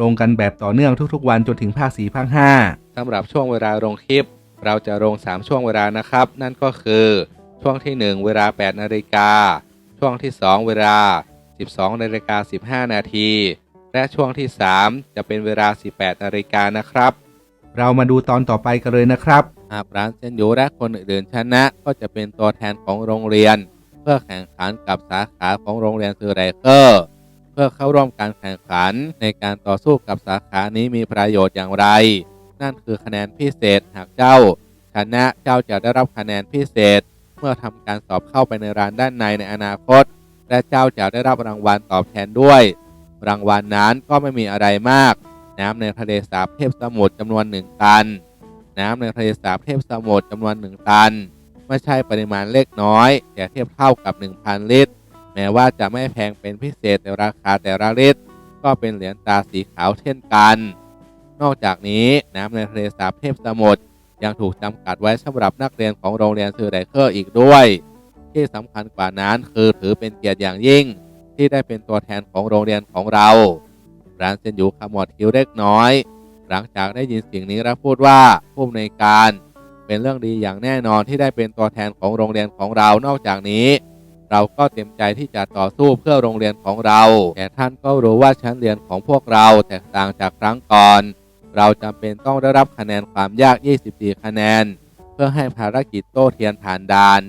ลงกันแบบต่อเนื่องทุกๆ วันจนถึงภาค4ภาค5สำหรับช่วงเวลาลงคลิป เราจะลง 3 ช่วงเวลานะครับ นั่นก็คือช่วงที่ 1 เวลา 8 นาฬิกา ช่วงที่ 2 เวลา 12 นาฬิกา 15 นาที และช่วงที่ 3 จะเป็นเวลา 18 นาฬิกานะครับ เรามาดูตอนต่อไปกันเลยนะครับหากร้านเซนยูและคนอื่นๆชนะ ก็จะเป็นตัวแทนของโรงเรียน เพื่อแข่งขันกับสาขาของโรงเรียนซือไรเกอร์เพื่อเข้าร่วมการแข่งขัน ในการต่อสู้กับสาขานี้มีประโยชน์อย่างไร นั่นคือคะแนนพิเศษหากเจ้า ชนะเจ้าจะได้รับคะแนนพิเศษ เมื่อทำการสอบเข้าไปในร้านด้านในในอนาคต และเจ้าจะได้รับรางวัลตอบแทนด้วย รางวัลนนั้นก็ไม่มีอะไรมาก น้ำในทะเลสาบเทพสมุทรจำนวนหนึ่งตัน น้ำในทะเลสาบเทพสมุทรจำนวนหนึ่งตัน ไม่ใช่ปริมาณเล็กน้อย แต่เทียบเท่ากับ 1,000 ลิตร แม้ว่าจะไม่แพงเป็นพิเศษแต่ราคาแต่ละลิตรก็เป็นเหรียญตาสีขาวเช่นกัน นอกจากนี้น้ำในทะเลสาบเทพสมุทรยังถูกจำกัดไว้สำหรับนักเรียนของโรงเรียนซือไดเคอร์อีกด้วย ที่สำคัญกว่านั้นคือถือเป็นเกียรติอย่างยิ่ง ที่ได้เป็นตัวแทนของโรงเรียนของเรา ร้านเซนยูขมวดคิ้วเล็กน้อย หลังจากได้ยินสิ่งนี้แล้วพูดว่าผู้อำนวยการ เป็นเรื่องดีอย่างแน่นอนที่ได้เป็นตัวแทนของโรงเรียนของเรานอกจากนี้ เราก็เต็มใจที่จะต่อสู้เพื่อโรงเรียนของเรา แต่ท่านก็รู้ว่าชั้นเรียนของพวกเราแตกต่างจากครั้งก่อน เราจำเป็นต้องได้รับคะแนนความยาก 24 คะแนน เพื่อให้ภารกิจโต้เทียนผ่านด่าน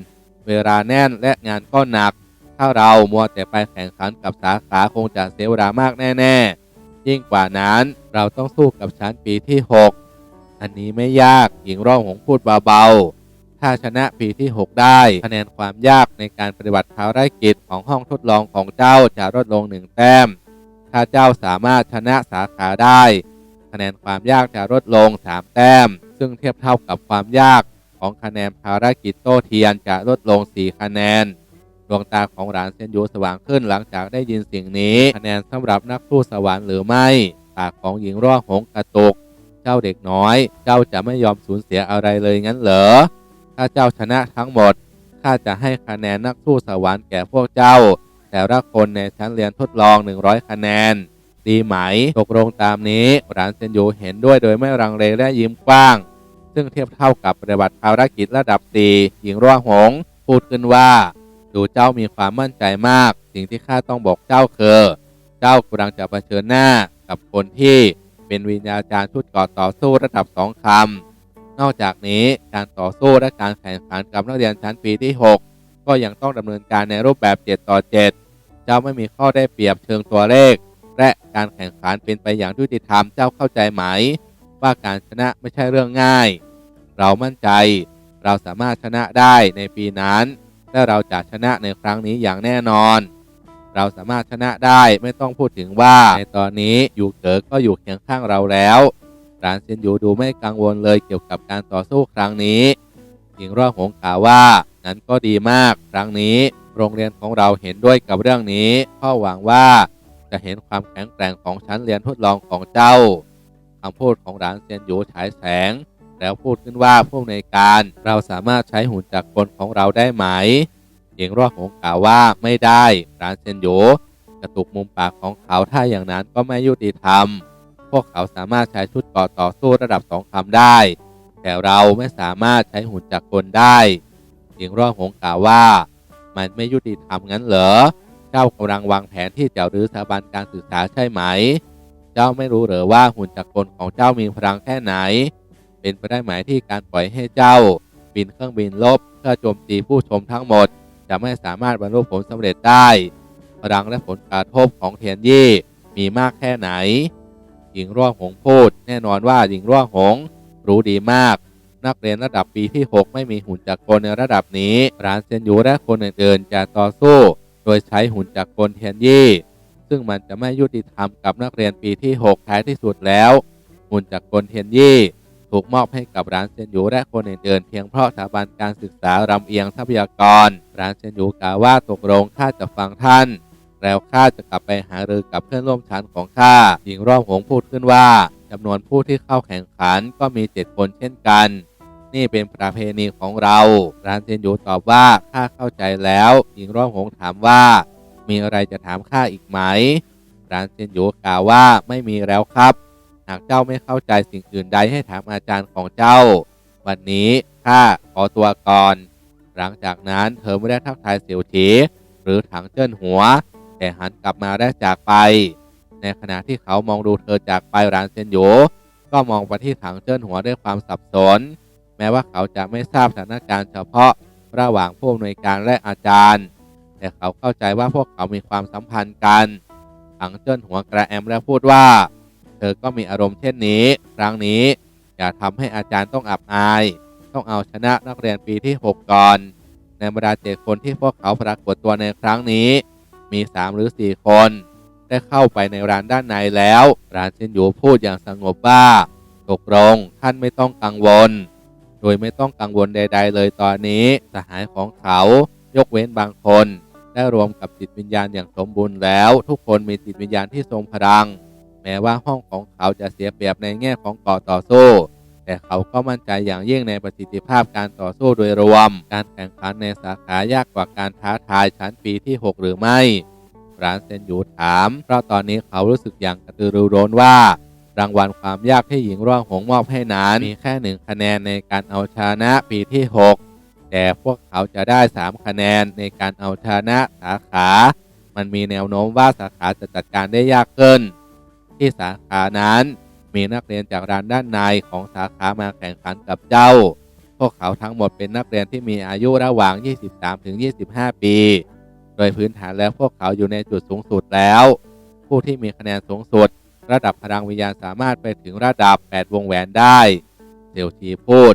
เวลาแน่นและงานก็หนัก ถ้าเรามัวแต่ไปแข่งขันกับสาขาคงจะเสียเวลามากแน่ๆ ยิ่งกว่านั้นเราต้องสู้กับชั้นปีที่ 6 อันนี้ไม่ยากหญิงร่องหงพูดเบาๆ ถ้าชนะปีที่ 6 ได้คะแนนความยากในการปฏิบัติภารกิจของห้องทดลองของเจ้าจะลดลงหนึ่งแต้ม ถ้าเจ้าสามารถชนะสาขาได้ คะแนนความยากจะลดลง 3 แต้ม ซึ่งเทียบเท่ากับความยากของคะแนนภารกิจโต้เทียนจะลดลง 4 คะแนนดวงตาของหลานเซนยูสว่างขึ้นหลังจากได้ยินสิ่งนี้ คะแนนสำหรับนักสู้สวรรค์หรือไม่ ปากของหญิงร่อหงกระตุก เจ้าเด็กน้อย เจ้าจะไม่ยอมสูญเสียอะไรเลยงั้นเหรอ ถ้าเจ้าชนะทั้งหมด ข้าจะให้คะแนนนักสู้สวรรค์แก่พวกเจ้า แต่ละคนในชั้นเรียนทดลอง 100 คะแนน ดีไหม ตกลงตามนี้ หลานเซนยูเห็นด้วยโดยไม่รังเลและยิ้มกว้าง ซึ่งเทียบเท่ากับปฏิบัติภารกิจระดับ4หญิงร่วงหง พูดขึ้นว่า ดูเจ้ามีความมั่นใจมาก สิ่งที่ข้าต้องบอกเจ้าคือเจ้ากำลังจะเผชิญหน้ากับคนที่เป็นวิญญาจารย์ชุดก่อต่อสู้ระดับสองคำ นอกจากนี้การต่อสู้และการแข่งขันกับนักเรียนชั้นปีที่ 6 ก็ยังต้องดำเนินการในรูปแบบ 7 ต่อ 7 เจ้าไม่มีข้อได้เปรียบเชิงตัวเลข และการแข่งขันเป็นไปอย่างยุติธรรมเจ้าเข้าใจไหม ว่าการชนะไม่ใช่เรื่องง่าย เรามั่นใจ เราสามารถชนะได้ในปีนั้น และเราจะชนะในครั้งนี้อย่างแน่นอน เราสามารถชนะได้ไม่ต้องพูดถึงว่าในตอนนี้อยู่เก๋ก็อยู่เคียงข้างเราแล้ว รานเซียนยูดูไม่กังวลเลยเกี่ยวกับการต่อสู้ครั้งนี้หญิงร่อหงกล่าวว่านั้นก็ดีมากครั้งนี้ โรงเรียนของเราเห็นด้วยกับเรื่องนี้พ่อหวังว่าจะเห็นความแข็งแกร่งของชั้นเรียนทดลองของเจ้าคำพูดของรานเซียนยูฉายแสง แล้วพูดขึ้นว่าผู้ในการเราสามารถใช้หุ่นจักรกลของเราได้ไหมหญิงร่อหงกล่าวว่าไม่ได้รานเซียนยูกระตุกมุมปากของเขาถ้าอย่างนั้นก็ไม่ยุติธรรม พวกเขาสามารถใช้ชุดก่อต่อสู้ระดับสองคำได้ แต่เราไม่สามารถใช้หุ่นจักรกลได้หญิงร่อหงกล่าวว่า มันไม่ยุติธรรมงั้นเหรอ เจ้ากำลังวางแผนที่จะรื้อสถาบันการศึกษาใช่ไหม เจ้าไม่รู้เหรอว่าหุ่นจักรกลของเจ้ามีพลังแค่ไหน เป็นไปได้ไหมที่การปล่อยให้เจ้า บินเครื่องบินลบเพื่อโจมตีผู้ชมทั้งหมด จะไม่สามารถบรรลุผลสำเร็จได้พลังและผลกระทบของเทียนยี่มีมากแค่ไหน หญิงร่วงหงพูด แน่นอนว่าหญิงร่วงหงรู้ดีมาก นักเรียนระดับปีที่ 6 ไม่มีหุ่นจักรกลในระดับนี้ ร้านเซนยูและคนอื่นๆจะต่อสู้ โดยใช้หุ่นจักรกลเทียนยี่ ซึ่งมันจะไม่ยุติธรรมกับนักเรียนปีที่ 6 ท้ายที่สุดแล้ว หุ่นจากรกลเทียนยี่ ถูกมอบให้กับร้านเซนยูและคนอื่นๆเพียงเพราะสถาบันการศึกษารำเอียงทรัพยากร ร้านเซนยูกล่าวว่าตกลงข้าจะฟังท่าน แล้วข้าจะกลับไปหารือกับเพื่อนร่วมชั้นของข้าหญิงร่อมหงพูดขึ้นว่าจำนวนผู้ที่เข้าแข่งขันก็มีเจ็ดคนเช่นกัน นี่เป็นประเพณีของเราร้านเซียนยูตอบว่าข้าเข้าใจแล้วหญิงร่อมหงถามว่า มีอะไรจะถามข้าอีกไหมร้านเซียนยูกล่าวว่าไม่มีแล้วครับ หากเจ้าไม่เข้าใจสิ่งอื่นใดให้ถามอาจารย์ของเจ้า วันนี้ข้าขอตัวก่อน หลังจากนั้นเธอไม่ได้ทักทายเสี่ยวฉีหรือถังเจิ้นหัว แต่หันกลับมาได้จากไป ในขณะที่เขามองดูเธอจากไปร้านเซนโยก็มองไปที่ถังเจิ้นหัวด้วยความสับสน แม้ว่าเขาจะไม่ทราบสถานการณ์เฉพาะระหว่างผู้อำนวยการและอาจารย์ แต่เขาเข้าใจว่าพวกเขามีความสัมพันธ์กัน ถังเจิ้นหัวกระแอมและพูดว่า เธอก็มีอารมณ์เช่นนี้ ครั้งนี้อย่าทำให้อาจารย์ต้องอับอาย ต้องเอาชนะนักเรียนปีที่ 6 ก่อน ในบรรดาเจ็ดคนที่พวกเขาปรากฏตัวในครั้งนี้ มี 3 หรือ 4 คน ได้เข้าไปในร้านด้านในแล้ว ร้านเซนยูพูดอย่างสงบว่าตกลงท่านไม่ต้องกังวล โดยไม่ต้องกังวลใด ๆ เลยตอนนี้สหายของเขายกเว้นบางคน ได้รวมกับจิตวิญญาณอย่างสมบูรณ์แล้ว ทุกคนมีจิตวิญญาณที่ทรงพลัง แม้ว่าห้องของเขาจะเสียเปรียบในแง่ของก่อต่อสู้ แต่เขาก็มั่นใจอย่างยิ่งในประสิทธิภาพการต่อสู้โดยรวม การแข่งขันในสาขายากกว่าการท้าทายชั้นปีที่ 6 หรือไม่ร้านเซนยูถาม เพราะตอนนี้เขารู้สึกอย่างกระตือรือร้นว่า รางวัลความยากที่หญิงร่องหงมอบให้นั้นมีแค่หนึ่งคะแนนในการเอาชนะปีที่ 6 แต่พวกเขาจะได้ 3 คะแนนในการเอาชนะสาขา มันมีแนวโน้มว่าสาขาจะจัดการได้ยากขึ้น ที่สาขานั้น มีนักเรียนจากร้านด้านในของสาขามาแข่งขันกับเจ้า พวกเขาทั้งหมดเป็นนักเรียนที่มีอายุระหว่าง 23-25 ปี โดยพื้นฐานแล้วพวกเขาอยู่ในจุดสูงสุดแล้ว ผู้ที่มีคะแนนสูงสุด ระดับพลังวิญญาณสามารถไปถึงระดับ 8 วงแหวนได้เซลชีพูด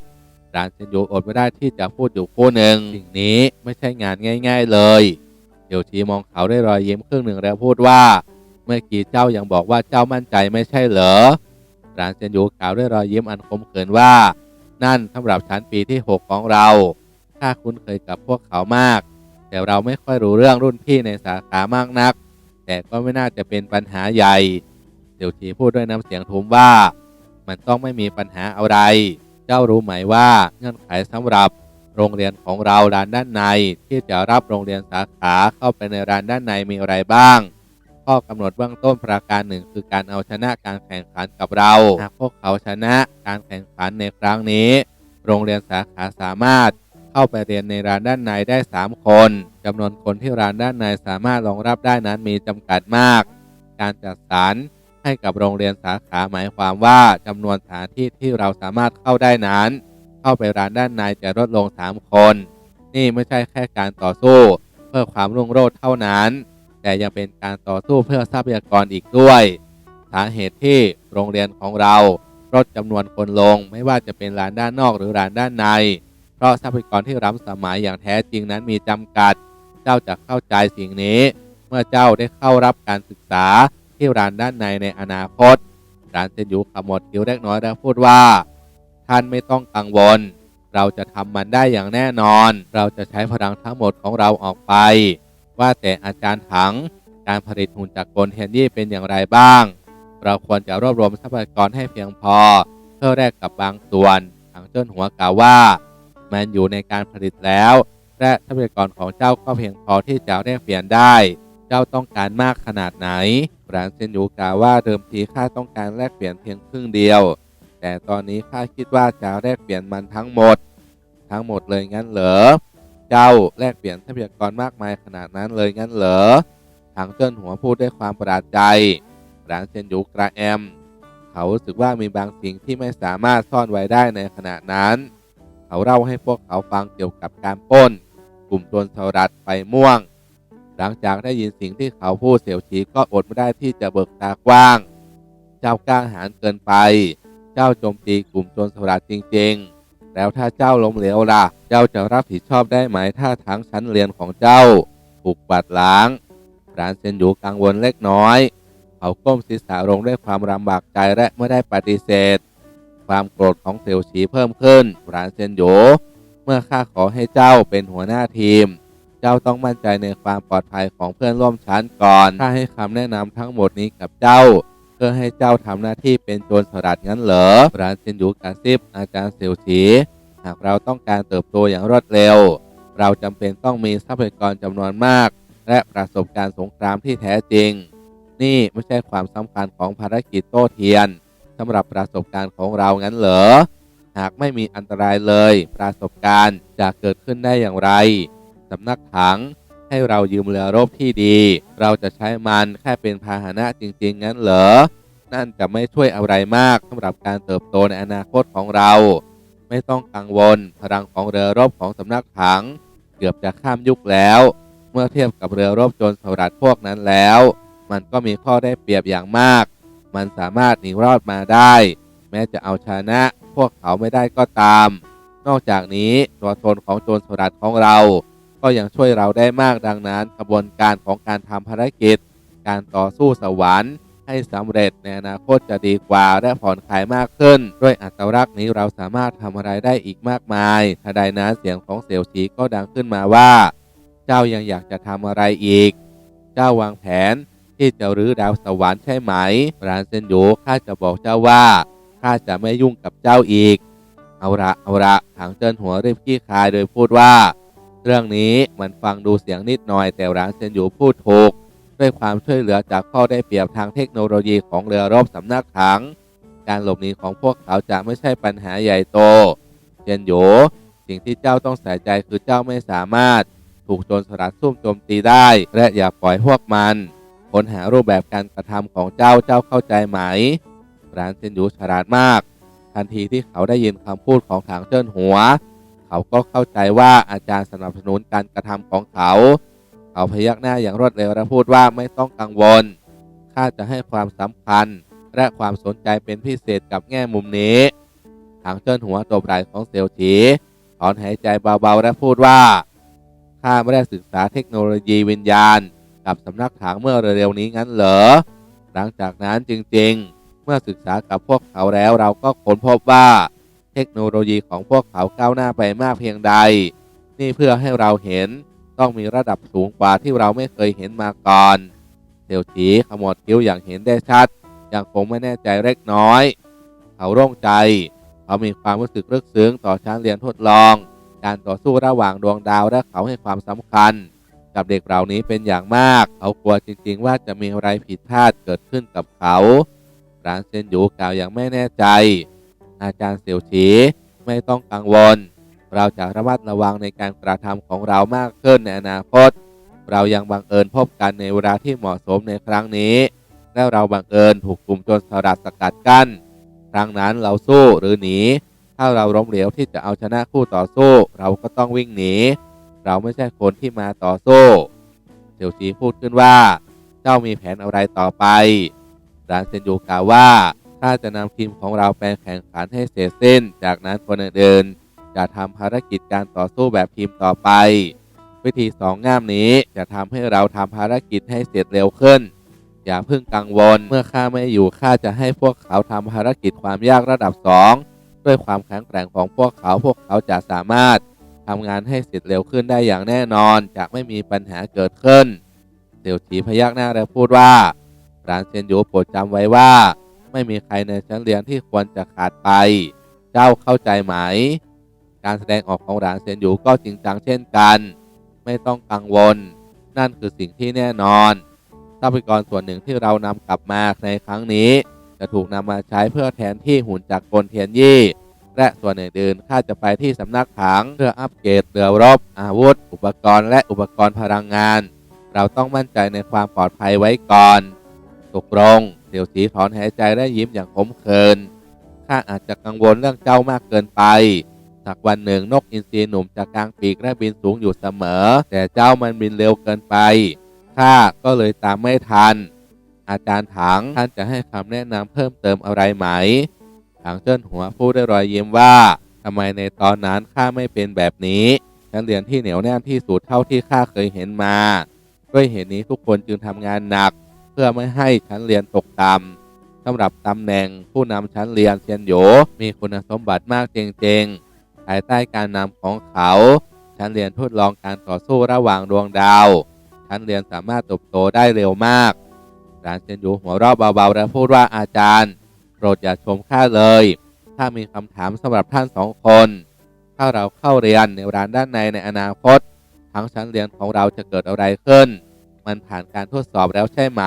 ร้านเซนยูอดไม่ได้ที่จะพูดอยู่คู่หนึ่งสิ่งนี้ไม่ใช่งานง่าย ๆเลยเซลชีมองเขาด้วยรอยยิ้มครึ่งหนึ่งแล้วพูดว่า เมื่อกี้เจ้ายังบอกว่าเจ้ามั่นใจไม่ใช่เหรอ ร้านเซียนยูกล่าวด้วยรอยยิ้มอันคมเขินว่า นั่นสำหรับชั้นปีที่ 6 ของเราถ้าคุ้นเคยกับพวกเขามาก แต่เราไม่ค่อยรู้เรื่องรุ่นพี่ในสาขามากนัก แต่ก็ไม่น่าจะเป็นปัญหาใหญ่เสี่ยวชีพูดด้วยน้ำเสียงทุ้มว่า มันต้องไม่มีปัญหาอะไร เจ้ารู้ไหมว่าเงื่อนไขสำหรับโรงเรียนของเราร้านด้านใน ที่จะรับโรงเรียนสาขาเข้าไปในร้านด้านในมีอะไรบ้าง ข้อกำหนดเบื้องต้นประการหนึ่งคือการเอาชนะการแข่งขันกับเราหากพวกเขาชนะการแข่งขันในครั้งนี้ โรงเรียนสาขาสามารถเข้าไปเรียนในร้านด้านในได้ 3 คนจำนวนคนที่ร้านด้านในสามารถรองรับได้นั้นมีจำกัดมาก การจัดสรรให้กับโรงเรียนสาขาหมายความว่าจำนวนสถานที่ที่เราสามารถเข้าได้นั้น เข้าไปร้านด้านในจะลดลง 3 คน นี่ไม่ใช่แค่การต่อสู้ เพื่อความรุ่งโรจน์เท่านั้น แต่ยังเป็นการต่อสู้เพื่อทรัพยากรอีกด้วย สาเหตุที่โรงเรียนของเราลดจำนวนคนลงไม่ว่าจะเป็นร้านด้านนอกหรือร้านด้านใน เพราะทรัพยากรที่ล้ำสมัยอย่างแท้จริงนั้นมีจำกัด เจ้าจะเข้าใจสิ่งนี้ เมื่อเจ้าได้เข้ารับการศึกษาที่ร้านด้านในในอนาคตร้านเซนยูขมวดคิ้วเล็กน้อยแล้วพูดว่า ท่านไม่ต้องกังวล เราจะทำมันได้อย่างแน่นอน เราจะใช้พลังทั้งหมดของเราออกไป ว่าแต่อาจารย์ถังการผลิตหุ่นจากกลเทนยี่เป็นอย่างไรบ้าง เราควรจะรวบรวมทรัพยากรให้เพียงพอ เพื่อแลกกับบางส่วนทางเจ้นหัวกล่าวว่า มันอยู่ในการผลิตแล้ว และทรัพยากรของเจ้าก็เพียงพอที่จะแลกเปลี่ยนได้ เจ้าต้องการมากขนาดไหนร้านเซนยูกล่าวว่าเดิมทีข้าต้องการแลกเปลี่ยนเพียงครึ่งเดียว แต่ตอนนี้ข้าคิดว่าจะแลกเปลี่ยนมันทั้งหมด ทั้งหมดเลยงั้นเหรอ เจ้าแลกเปลี่ยนทรัพยากรมากมายขนาดนั้นเลยงั้นเหรอทางเจิ้นหัวพูดด้วยความประหลาดใจร้านเซนยูกระแอม เขารู้สึกว่ามีบางสิ่งที่ไม่สามารถซ่อนไว้ได้ในขณะนั้น เขาเล่าให้พวกเขาฟังเกี่ยวกับการป้น กลุ่มโจรสลัดไปม่วง หลังจากได้ยินสิ่งที่เขาพูดเสียวชีก็อดไม่ได้ที่จะเบิกตากว้าง เจ้ากล้าหาญเกินไป เจ้าโจมตีกลุ่มโจรสลัดจริง ๆ แล้วถ้าเจ้าล้มเหลวล่ะ เจ้าจะรับผิดชอบได้ไหมถ้าทั้งชั้นเรียนของเจ้าถูกปัดล้างรานเซียนหยูกังวลเล็กน้อย เขาก้มศีรษะลงด้วยความลำบากใจและเมื่อได้ปฏิเสธ ความโกรธของเสี่ยวฉีเพิ่มขึ้นรานเซียนหยูเมื่อข้าขอให้เจ้าเป็นหัวหน้าทีม เจ้าต้องมั่นใจในความปลอดภัยของเพื่อนร่วมชั้นก่อนข้าให้คำแนะนำทั้งหมดนี้กับเจ้า เพื่อให้เจ้าทำหน้าที่เป็นโจรสลัดงั้นเหรอรานเซนหยูกระซิบอาจารย์เสี่ยวฉีหากเราต้องการเติบโตอย่างรวดเร็ว เราจำเป็นต้องมีทรัพยากรจำนวนมาก และประสบการณ์สงครามที่แท้จริง นี่ไม่ใช่ความสำคัญของภารกิจโต้เทียนสำหรับประสบการณ์ของเรางั้นเหรอหากไม่มีอันตรายเลย ประสบการณ์จะเกิดขึ้นได้อย่างไรสำนักถัง ให้เรายืมเรือรบที่ดี เราจะใช้มันแค่เป็นพาหนะจริง ๆ งั้นเหรอ นั่นจะไม่ช่วยอะไรมากสำหรับการเติบโตในอนาคตของเรา ไม่ต้องกังวล พลังของเรือรบของสำนักถัง เกือบจะข้ามยุคแล้ว เมื่อเทียบกับเรือรบโจรสลัดพวกนั้นแล้ว มันก็มีข้อได้เปรียบอย่างมาก มันสามารถหนีรอดมาได้ แม้จะเอาชนะ พวกเขาไม่ได้ก็ตาม นอกจากนี้ตัวตนของโจรสลัดของเรา ก็ยังช่วยเราได้มากดังนั้นกระบวนการของการทำภารกิจ การต่อสู้สวรรค์ ให้สำเร็จในอนาคตจะดีกว่าและผ่อนคลายมากขึ้น ด้วยอัตลักษณ์นี้เราสามารถทำอะไรได้อีกมากมายทันใดนั้นเสียงของเสี่ยวชีก็ดังขึ้นมาว่า เจ้ายังอยากจะทำอะไรอีก เจ้าวางแผนที่จะรื้อดาวสวรรค์ใช่ไหมรานเซนโยข้าจะบอกเจ้าว่าข้าจะไม่ยุ่งกับเจ้าอีก เอาละเอาละถางเจิ้นหัวรีบขี้คายโดยพูดว่า เรื่องนี้มันฟังดูเสียงนิดหน่อยแต่รานเซนโยพูดถูก ด้วยความช่วยเหลือจากข้อได้เปรียบทางเทคโนโลยีของเรือรบสำนักถัง การหลบหนีของพวกเขาจะไม่ใช่ปัญหาใหญ่โตเจนโยสิ่งที่เจ้าต้องใส่ใจคือเจ้าไม่สามารถถูกโจรสลัดซุ่มโจมตีได้ และอย่าปล่อยพวกมันค้นหารูปแบบการกระทำของเจ้าเจ้าเข้าใจไหมร้านเซนยูฉลาดมาก ทันทีที่เขาได้ยินคำพูดของถางเจิ้นหัว เขาก็เข้าใจว่าอาจารย์สนับสนุนการกระทำของเขา เขาพยักหน้าอย่างรวดเร็วและพูดว่าไม่ต้องกังวล ข้าจะให้ความสำคัญ และความสนใจเป็นพิเศษกับแง่มุมนี้ถางเจิ้นหัวตบไหล่ของเซียวฉีถอนหายใจเบาๆ และพูดว่า ข้าไม่ได้ศึกษาเทคโนโลยีวิญญาณ กับสำนักถางเมื่อเร็วๆนี้งั้นเหรอ หลังจากนั้นจริงๆ เมื่อศึกษากับพวกเขาแล้วเราก็ค้นพบว่า เทคโนโลยีของพวกเขาก้าวหน้าไปมากเพียงใด นี่เพื่อให้เราเห็นต้องมีระดับสูงกว่าที่เราไม่เคยเห็นมาก่อนเซียวฉีขมวดคิ้วอย่างเห็นได้ชัด ยังคงไม่แน่ใจเล็กน้อย เขาโล่งใจ เขามีความรู้สึกลึกซึ้งต่อชั้นเรียนทดลอง การต่อสู้ระหว่างดวงดาวและเขาให้ความสำคัญ กับเด็กเหล่านี้เป็นอย่างมาก เขากลัวจริง ๆ ว่าจะมีอะไรผิดพลาดเกิดขึ้นกับเขารานเซนหยูกล่าวอย่างไม่แน่ใจ อาจารย์เสี่ยวฉีไม่ต้องกังวล เราจะระมัดระวังในการกระทำของเรามากขึ้นในอนาคต เรายังบังเอิญพบกันในเวลาที่เหมาะสมในครั้งนี้ และเราบังเอิญถูกกลุ่มโจรสลัดสกัดกั้นครั้งนั้นเราสู้หรือหนี ถ้าเราล้มเหลวที่จะเอาชนะคู่ต่อสู้ เราก็ต้องวิ่งหนี เราไม่ใช่คนที่มาต่อสู้เสี่ยวจีพูดขึ้นว่า เจ้ามีแผนอะไรต่อไปรานเซนยูกล่าวว่า ถ้าจะนำทีมของเราไปแข่งขันให้เสร็จสิ้น จากนั้นคนอื่นจะทำภารกิจการต่อสู้แบบทีมต่อไป วิธีสองง่ามนี้จะทำให้เราทำภารกิจให้เสร็จเร็วขึ้น อย่าเพิ่งกังวล เมื่อข้าไม่อยู่ข้าจะให้พวกเขาทำภารกิจความยากระดับสองด้วยความแข็งแกร่งของพวกเขาพวกเขาจะสามารถทำงานให้เสร็จเร็วขึ้นได้อย่างแน่นอน จะไม่มีปัญหาเกิดขึ้นเสี่ยวฉีพยักหน้าและพูดว่า รานเซียนยูโปรดจำไว้ว่า ไม่มีใครในชั้นเรียนที่ควรจะขาดไป เจ้าเข้าใจไหม การแสดงออกของรานเซียนหยูก็จริงจังเช่นกัน ไม่ต้องกังวล นั่นคือสิ่งที่แน่นอนทรัพยากรส่วนหนึ่งที่เรานำกลับมาในครั้งนี้ จะถูกนำมาใช้เพื่อแทนที่หุ่นจากกลเทียนยี่ และส่วนอื่นๆข้าจะไปที่สำนักถังเพื่ออัปเกรดเรือรบ อาวุธ อุปกรณ์และอุปกรณ์พลังงาน เราต้องมั่นใจในความปลอดภัยไว้ก่อน ตกลง เสี่ยวสีถอนหายใจและยิ้มอย่างขมขื่นข้าอาจจะกังวลเรื่องเจ้ามากเกินไป สักวันหนึ่งนกอินทรีหนุ่มจะกางปีกและบินสูงอยู่เสมอ แต่เจ้ามันบินเร็วเกินไปข้าก็เลยตามไม่ทัน อาจารย์ถังท่านจะให้คำแนะนำเพิ่มเติมอะไรไหม ถังเจิ้นหัวพูดด้วยรอยยิ้มว่าทำไมในตอนนั้นข้าไม่เป็นแบบนี้ฉันเรียนที่เหนียวแน่นที่สุดเท่าที่ข้าเคยเห็นมา ด้วยเหตุนี้ทุกคนจึงทำงานหนัก พื่อไม่ให้ชั้นเรียนตกต่ำสำหรับตำแหน่งผู้นำชั้นเรียนเซียนโยมีคุณสมบัติมากจริงๆภายใต้การนำของเขา ชั้นเรียนทดลองการต่อสู้ระหว่างดวงดาว ชั้นเรียนสามารถเติบโตได้เร็วมากรานเซียนโยหัวเราะเบาๆและพูดว่าอาจารย์โปรดอย่าชมข้าเลย ถ้ามีคำถามสำหรับท่านสองคน ถ้าเราเข้าเรียนในร้านด้านในในอนาคต ทั้งชั้นเรียนของเราจะเกิดอะไรขึ้น มันผ่านการทดสอบแล้วใช่ไหม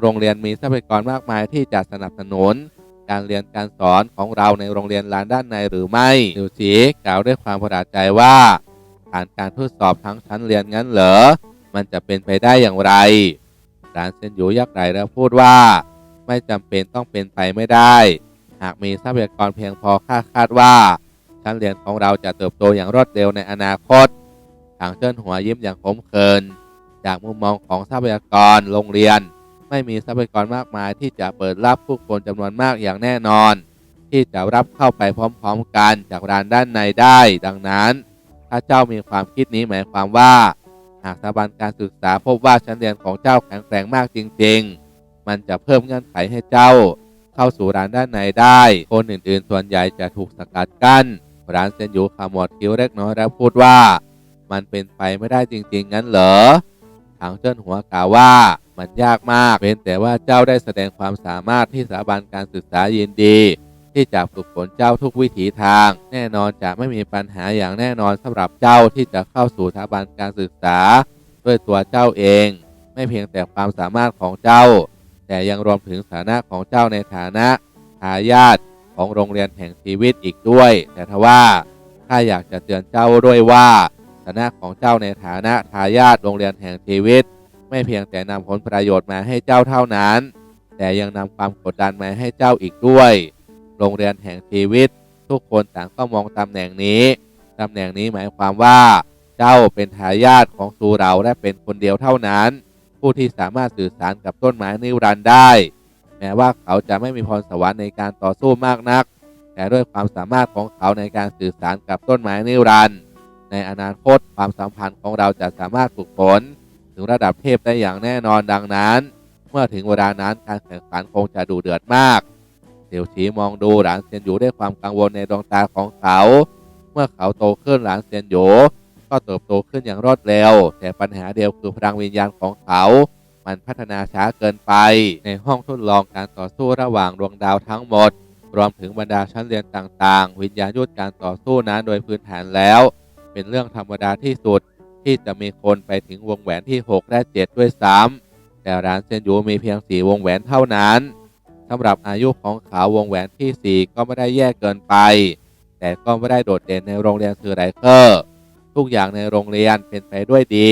โรงเรียนมีทรัพยากรมากมายที่จะสนับสนุน การเรียนการสอนของเราในโรงเรียนร้านด้านในหรือไม่ดิวสีกล่าวด้วยความประหลาดใจว่า ผ่านการทดสอบทั้งชั้นเรียนงั้นเหรอ มันจะเป็นไปได้อย่างไรร้านเซนยูยักไหลแล้วพูดว่า ไม่จำเป็นต้องเป็นไปไม่ได้ หากมีทรัพยากรเพียงพอคาดคาดว่า ชั้นเรียนของเราจะเติบโตอย่างรวดเร็วในอนาคตทางเจิ้นหัวยิ้มอย่างขมขื่น จากมุมมองของทรัพยากรโรงเรียน ไม่มีทรัพยากรมากมายที่จะเปิดรับผู้คนจำนวนมากอย่างแน่นอน ที่จะรับเข้าไปพร้อมๆกันจากร้านด้านในได้ ดังนั้น ถ้าเจ้ามีความคิดนี้หมายความว่า หากสถาบันการศึกษาพบว่าชั้นเรียนของเจ้าแข็งแกร่งมากจริง ๆ มันจะเพิ่มเงื่อนไขให้เจ้า เข้าสู่ร้านด้านในได้ คนอื่นๆ ส่วนใหญ่จะถูกสกัดกั้นร้านเซนยูขมวดคิ้วเล็กน้อยแล้วพูดว่า มันเป็นไปไม่ได้จริง ๆ งั้นเหรอ ทางเจิ้นหัวกล่าวว่ามันยากมากเป็นแต่ว่าเจ้าได้แสดงความสามารถที่สถาบันการศึกษายินดี ที่จะฝึกฝนเจ้าทุกวิถีทาง แน่นอนจะไม่มีปัญหาอย่างแน่นอนสำหรับเจ้าที่จะเข้าสู่สถาบันการศึกษา ด้วยตัวเจ้าเอง ไม่เพียงแต่ความสามารถของเจ้า แต่ยังรวมถึงฐานะของเจ้าในฐานะทายาทของโรงเรียนแห่งชีวิตอีกด้วย แต่ทว่าข้าอยากจะเตือนเจ้าด้วยว่า ฐานะของเจ้าในฐานะทายาทโรงเรียนแห่งชีวิต ไม่เพียงแต่นำผลประโยชน์มาให้เจ้าเท่านั้น แต่ยังนำความกดดันมาให้เจ้าอีกด้วย โรงเรียนแห่งชีวิต ทุกคนต่างก็มองตำแหน่งนี้ตำแหน่งนี้หมายความว่า เจ้าเป็นทายาทของสูเราและเป็นคนเดียวเท่านั้น ผู้ที่สามารถสื่อสารกับต้นไม้นิรันดร์ได้ แม้ว่าเขาจะไม่มีพรสวรรค์ในการต่อสู้มากนัก แต่ด้วยความสามารถของเขาในการสื่อสารกับต้นไม้นิรันดร์ ในอนาคตความสัมพันธ์ของเราจะสามารถฝึกฝนถึงระดับเทพได้อย่างแน่นอนดังนั้น เมื่อถึงเวลานั้นการแข่งขันคงจะดูเดือดมากเสี่ยวฉีมองดูหลานเซียนหยูด้วยความกังวลในดวงตาของเขา เมื่อเขาโตขึ้นหลานเซียนหยูก็เติบโตขึ้นอย่างรวดเร็ว แต่ปัญหาเดียวคือพลังวิญญาณของเขา มันพัฒนาช้าเกินไป ในห้องทดลองการต่อสู้ระหว่างดวงดาวทั้งหมด รวมถึงบรรดาชั้นเรียนต่างๆ วิญญาณยุทธการต่อสู้นั้นโดยพื้นฐานแล้ว เป็นเรื่องธรรมดาที่สุดที่จะมีคนไปถึงวงแหวนที่ 6 และ 7 ด้วยซ้ำแต่ร้านเซนยูมีเพียง 4 วงแหวนเท่านั้นสำหรับอายุของเขาวงแหวนทีสี่4 ก็ไม่ได้แย่เกินไป แต่ก็ไม่ได้โดดเด่นในโรงเรียนซือไรเคอร์ทุกอย่างในโรงเรียนเป็นไปด้วยดี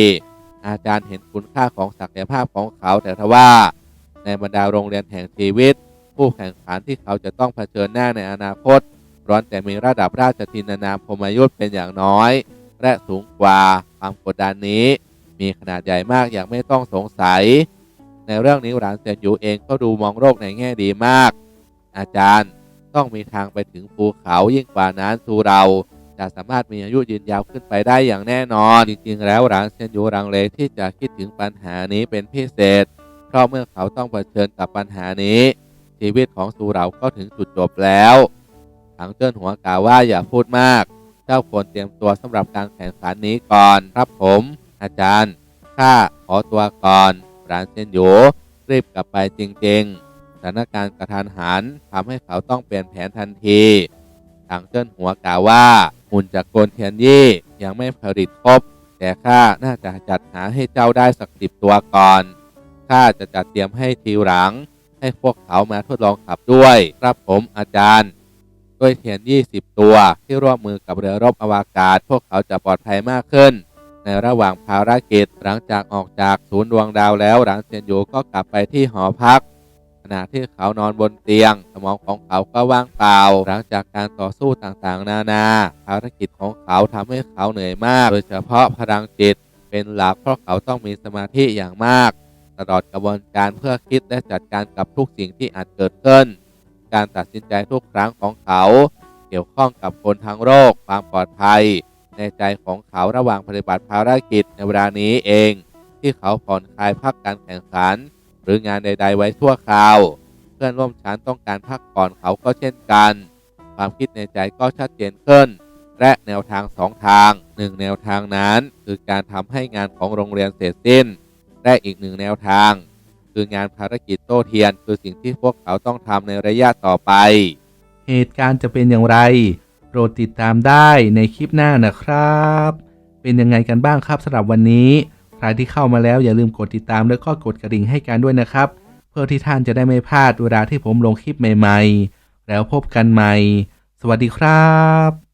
อาจารย์เห็นคุณค่าของศักยภาพของเขาแต่ทว่า ในบรรดาโรงเรียนแห่งชีวิต ผู้แข่งขันที่เขาจะต้องเผชิญหน้าในอนาคต ร้อนแต่มีระดับราชทินานาพรหมยุทธเป็นอย่างน้อย และสูงกว่าความกดดันนี้ มีขนาดใหญ่มากอย่างไม่ต้องสงสัย ในเรื่องนี้หลานเซียนยูเองก็ดูมองโลกในแง่ดีมาก อาจารย์ต้องมีทางไปถึงภูเขายิ่งกว่านั้นสู่เราจะสามารถมีอายุยืนยาวขึ้นไปได้อย่างแน่นอน จริงๆ แล้วหลานเซียนยูรังเลที่จะคิดถึงปัญหานี้เป็นพิเศษ เพราะเมื่อเขาต้องเผชิญกับปัญหานี้ ชีวิตของสูเราก็ถึงจุดจบแล้ว ถังเจิ้นหัวกล่าวว่าอย่าพูดมาก เจ้าควรเตรียมตัวสำหรับการแข่งขันนี้ก่อนครับผม อาจารย์ข้าขอตัวก่อนร้านเซนโยรีบกลับไปจริงๆสถานการณ์กระทันหันทำให้เขาต้องเปลี่ยนแผนทันทีทางเจิ้นหัวกล่าวว่า หุ่นจากโกนเทียนยี่ยังไม่ผลิตครบแต่ข้าน่าจะจัดหาให้เจ้าได้สักสิบตัวก่อนข้าจะจัดเตรียมให้ทีหลัง ให้พวกเขามาทดลองขับด้วย ครับผมอาจารย์ ด้วยเทียน 20 ตัว ที่ร่วมมือกับเรือรบอวกาศ พวกเขาจะปลอดภัยมากขึ้น ในระหว่างภารกิจหลังจากออกจากศูนย์ดวงดาวแล้วหลังเซียนโยก็กลับไปที่หอพักขณะที่เขานอนบนเตียง สมองของเขาก็ว่างเปล่า หลังจากการต่อสู้ต่างๆ นานาภารกิจของเขาทำให้เขาเหนื่อยมาก โดยเฉพาะพลังจิต เป็นหลักเพราะเขาต้องมีสมาธิอย่างมาก ตลอดกระบวนการเพื่อคิดและจัดการกับทุกสิ่งที่อาจเกิดขึ้น การตัดสินใจทุกครั้งของเขา เกี่ยวข้องกับคนทั้งโลกความปลอดภัย ในใจของเขาระหว่างปฏิบัติภารกิจในเวลานี้เอง ที่เขาผ่อนคลายพักการแข่งขัน หรืองานใด ๆ ไว้ชั่วคราว เพื่อนร่วมชั้นต้องการพักผ่อนเขาก็เช่นกัน ความคิดในใจก็ชัดเจนขึ้น และแนวทางสองทางหนึ่งแนวทางนั้น คือการทำให้งานของโรงเรียนเสร็จสิ้นและอีกหนึ่งแนวทาง คืองานภารกิจโต้เทียน คือสิ่งที่พวกเขาต้องทำในระยะต่อไป เหตุการณ์จะเป็นอย่างไร โปรดติดตามได้ในคลิปหน้านะครับ เป็นยังไงกันบ้างครับสำหรับวันนี้ ใครที่เข้ามาแล้วอย่าลืมกดติดตามแล้วก็กดกระดิ่งให้กันด้วยนะครับ เพื่อที่ท่านจะได้ไม่พลาดเวลาที่ผมลงคลิปใหม่ ๆ แล้วพบกันใหม่ สวัสดีครับ